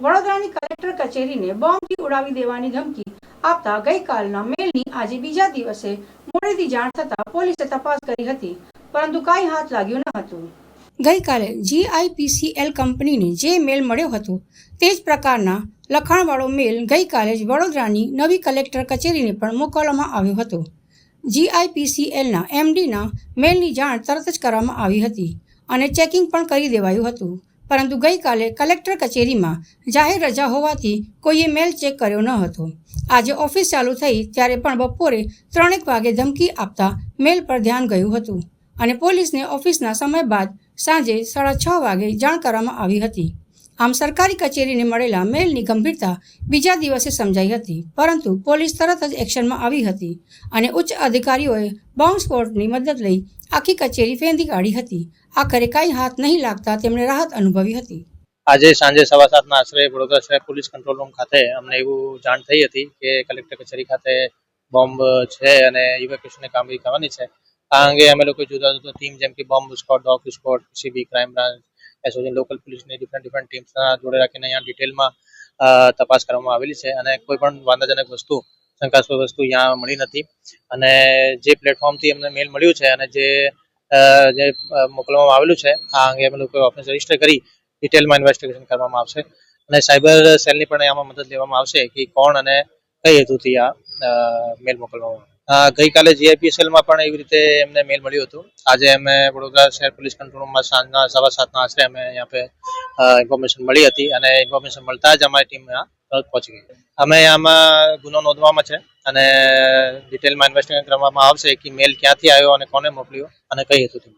વડોદરાની કલેક્ટર કચેરીને બોમ્બથી ઉડાવી દેવાની ધમકી આપતા ગઈકાલના મેલની આજે બીજા દિવસે મોડેથી જાણ થતાં પોલીસે તપાસ કરી હતી, પરંતુ કાંઈ હાથ લાગ્યું ન હતું. ગઈકાલે જીઆઈપીસીએલ કંપનીને જે મેલ મળ્યો હતો, તે જ પ્રકારના લખાણવાળો મેલ ગઈકાલે જ વડોદરાની નવી કલેક્ટર કચેરીને પણ મોકલવામાં આવ્યો હતો. જીઆઈપીસીએલના એમડીના મેલની જાણ તરત જ કરવામાં આવી હતી અને ચેકિંગ પણ કરી દેવાયું હતું. પરંતુ ગઈકાલે કલેક્ટર કચેરીમાં જાહેર રજા હોવાથી કોઈએ મેલ ચેક કર્યો ન હતો. આજે ઓફિસ ચાલુ થઈ ત્યારે પણ બપોરે ત્રણેક વાગે ધમકી આપતા મેલ પર ધ્યાન ગયું હતું અને પોલીસને ઓફિસના સમય બાદ સાંજે સાડા છ વાગે જાણ કરવામાં આવી હતી. આમ સરકારી કચેરીને મળેલા મેલની ગંભીરતા બીજા દિવસે સમજાઈ હતી. પરંતુ પોલીસ તરત જ એક્શનમાં આવી હતી અને ઉચ્ચ અધિકારીઓએ બોમ્બ સ્ક્વોડની મદદ લઈ આખી કચેરી ફેંદી કાઢી હતી. આખરે કાંઈ હાથ નહીં લાગતા તેમણે રાહત અનુભવી હતી. આજે સાંજે સવા સાતના આશરે વડોદરા શહેર પોલીસ કંટ્રોલ રૂમ ખાતે અમને એવું જાણ થઈ હતી કે કલેક્ટર કચેરી ખાતે બોમ્બ છે અને ઇવેક્યુએશનની કામગીરી કરવાની છે. આ અંગે અમે લોકો જુદા જુદા ટીમ જેમ કે bomb squad dog squad CB crime branch SOG local પોલીસની ડિફરન્ટ ડિફરન્ટ ટીમ્સના જોડે રાખીને અહીંયા ડિટેલમાં તપાસ કરવામાં આવેલી છે અને કોઈ પણ વાંધાજનક વસ્તુ, શંકાસ્પદ વસ્તુ અહીંયા મળી નથી અને જે પ્લેટફોર્મથી અમને મેલ મળ્યું છે અને જે જે મોકલવામાં આવેલું છે, આ અંગે અમે લોકો ઓફિસ રજિસ્ટર કરી ડિટેલમાં ઇન્વેસ્ટિગેશન કરવામાં આવશે અને સાયબર સેલની પણ આમાં મદદ લેવામાં આવશે કે કોણ અને કઈ હેતુથી આ મેલ મોકલવામાં આવ્યો. ગઈકાલે જીઆઈપીએસએલમાં પણ એવી રીતે એમને મેલ મળ્યું હતું આજે અમે વડોદરા શહેર પોલીસ કંટ્રોલ રૂમમાં સાંજના સવા સાતના આશરે અમે અહીંયા પે ઇન્ફોર્મેશન મળી હતી અને ઇન્ફોર્મેશન મળતા જ અમારી ટીમ તરત પહોંચી ગઈ અમે આમાં ગુનો નોંધવામાં છે અને ડિટેલમાં ઇન્વેસ્ટિગેશન કરવામાં આવશે કે મેલ ક્યાંથી આવ્યો અને કોને મોકલ્યો અને કઈ હેતુથી.